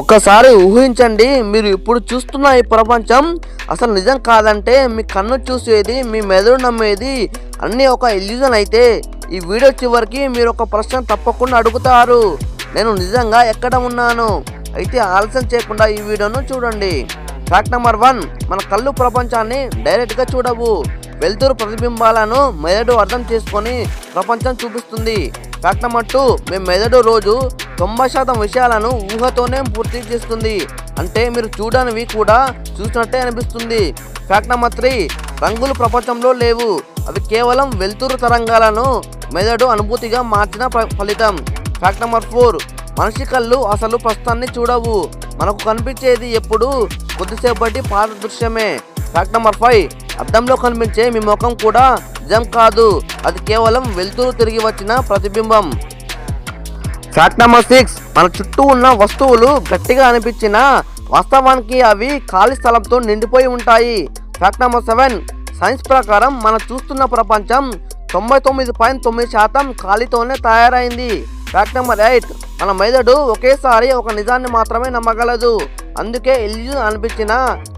ఒక్కసారి ఊహించండి మీరు ఇప్పుడు చూస్తున్న ఈ ప్రపంచం అసలు నిజం కాదంటే మీ కన్ను చూసేది మీ మెదడు నమ్మేది అన్నీ ఒక ఇల్యూజన్ అయితే. ఈ వీడియో చివరికి మీరు ఒక ప్రశ్న తప్పకుండా అడుగుతారు. నేను నిజంగా ఎక్కడ ఉన్నాను? అయితే ఆలస్యం చేయకుండా ఈ వీడియోను చూడండి. ఫ్యాక్ట్ నెంబర్ వన్ మన కళ్ళు ప్రపంచాన్ని డైరెక్ట్గా చూడవు. వెలుతురు ప్రతిబింబాలను మెదడు అర్థం చేసుకొని ప్రపంచం చూపిస్తుంది. ఫ్యాక్ట్ నెంబర్ టూ మీ మెదడు రోజు తొంభై శాతం విషయాలను ఊహతోనే పూర్తి చేస్తుంది. అంటే మీరు చూడనివి కూడా చూసినట్టే అనిపిస్తుంది. ఫ్యాక్ట్ నెంబర్ త్రీ రంగులు ప్రపంచంలో లేవు. అవి కేవలం వెలుతురు తరంగాలను మెదడు అనుభూతిగా మార్చిన ఫలితం. ఫ్యాక్ట్ నెంబర్ ఫోర్ మనిషి కళ్ళు అసలు ప్రస్తుతాన్ని చూడవు. మనకు కనిపించేది ఎప్పుడు కొద్దిసేపటి పాత దృశ్యమే ఫ్యాక్ట్ నెంబర్ ఫైవ్ అద్దంలో కనిపించే మీ ముఖం కూడా నిజం కాదు. అది కేవలం వెలుతురు తిరిగి వచ్చిన ప్రతిబింబం. ఫ్యాక్ట్ నెంబర్ సిక్స్ మన చుట్టూ ఉన్న వస్తువులు గట్టిగా అనిపించినా వాస్తవానికి అవి ఖాళీ స్థలంతో నిండిపోయి ఉంటాయి. ఫ్యాక్ట్ నెంబర్ సెవెన్ సైన్స్ ప్రకారం మనం చూస్తున్న ప్రపంచం తొంభై తొమ్మిది పాయింట్ తొమ్మిది శాతం ఖాళీతోనే తయారైంది. ఫ్యాక్ట్ నెంబర్ ఎయిట్ మన మెదడు ఒకేసారి ఒక నిజాన్ని మాత్రమే నమ్మగలదు. అందుకే ఇల్లు అనిపించిన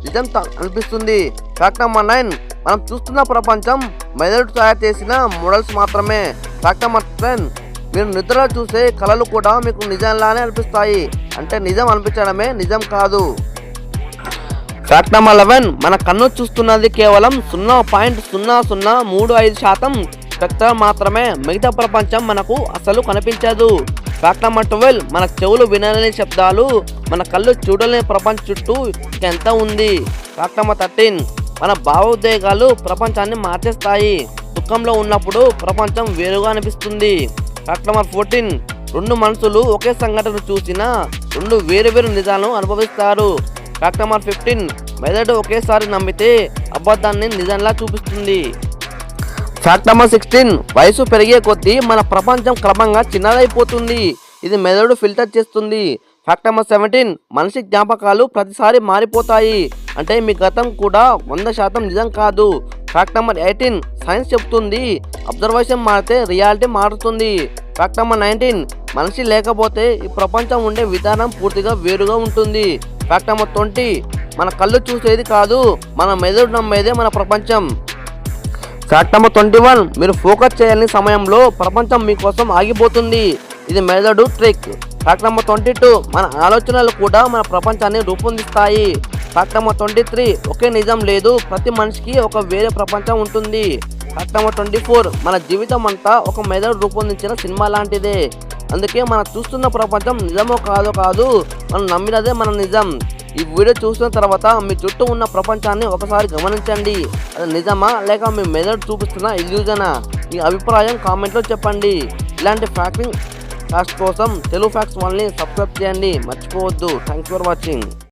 నిజం అనిపిస్తుంది. ఫ్యాక్ట్ నెంబర్ నైన్ మనం చూస్తున్న ప్రపంచం మెదడు తయారు చేసిన మోడల్స్ మాత్రమే. ఫ్యాక్ట్ నెంబర్ టెన్ మీరు నిద్రలో చూసే కళలు కూడా మీకు నిజంలానే అనిపిస్తాయి. అంటే నిజం అనిపించడమే నిజం కాదు. ఫ్యాక్ట్ నెంబర్ లెవెన్ మన కన్ను చూస్తున్నది కేవలం సున్నా పాయింట్ సున్నా సున్నా మూడు ఐదు శాతం. స్పెక్ట్రం మాత్రమే. మిగతా ప్రపంచం మనకు అసలు కనిపించదు. ఫ్యాక్ట్ నెంబర్ ట్వెల్వ్ మన చెవులు వినలేని శబ్దాలు మన కళ్ళు చూడలేని ప్రపంచం చుట్టూ ఎంత ఉంది? ఫ్యాక్ట్ నెంబర్ థర్టీన్ మన భావోద్వేగాలు ప్రపంచాన్ని మార్చేస్తాయి. దుఃఖంలో ఉన్నప్పుడు ప్రపంచం వేరుగా అనిపిస్తుంది. Fact number fourteen. రెండు మనుషులు ఒకే సంఘటన చూసిన రెండు వేరు వేరు నిజాలను అనుభవిస్తారు. Fact number fifteen. మెదడు ఒకేసారి నమ్మితే అబద్ధాన్ని నిజంలా చూపిస్తుంది. Fact number sixteen. వయసు పెరిగే కొద్దీ మన ప్రపంచం క్రమంగా చిన్నదైపోతుంది. ఇది మెదడు ఫిల్టర్ చేస్తుంది. Fact number seventeen. మనిషి జ్ఞాపకాలు ప్రతిసారి మారిపోతాయి. అంటే మీ గతం కూడా వంద శాతం నిజం కాదు. ఫ్యాక్ట్ నెంబర్ ఎయిటీన్ సైన్స్ చెప్తుంది. అబ్జర్వేషన్ మారితే రియాలిటీ మారుతుంది. ఫ్యాక్ట్ నెంబర్ నైన్టీన్ మనిషి లేకపోతే ఈ ప్రపంచం ఉండే విధానం పూర్తిగా వేరుగా ఉంటుంది. ఫ్యాక్ట్ నెంబర్ ట్వంటీ మన కళ్ళు చూసేది కాదు మన మెదడు నమ్మేదే మన ప్రపంచం. ఫ్యాక్ట్ నెంబర్ ట్వంటీ వన్ మీరు ఫోకస్ చేయని సమయంలో ప్రపంచం మీకోసం ఆగిపోతుంది. ఇది మెదడు trick fact number twenty two మన ఆలోచనలు కూడా మన ప్రపంచాన్ని రూపొందిస్తాయి. ఫ్యాక్ట్ నెంబర్ ట్వంటీ త్రీ ఒకే నిజం లేదు. ప్రతి మనిషికి ఒక వేరే ప్రపంచం ఉంటుంది. ఫ్యాక్ట్ నెంబర్ ట్వంటీ ఫోర్ మన జీవితం అంతా ఒక మెదడు రూపొందించిన సినిమా లాంటిదే. అందుకే మనం చూస్తున్న ప్రపంచం నిజమో కాదో కాదు మనం నమ్మినదే మన నిజం. ఈ వీడియో చూసిన తర్వాత మీ చుట్టూ ఉన్న ప్రపంచాన్ని ఒకసారి గమనించండి. అది నిజమా లేక మీ మెదడు చూపిస్తున్న ఇల్యూజనా? మీ అభిప్రాయం కామెంట్లో చెప్పండి. ఇలాంటి ఫ్యాక్టింగ్ ఫ్యాక్ట్స్ కోసం తెలుగు ఫ్యాక్ట్స్ వాళ్ళని సబ్స్క్రైబ్ చేయండి. మర్చిపోవద్దు. Thanks for watching.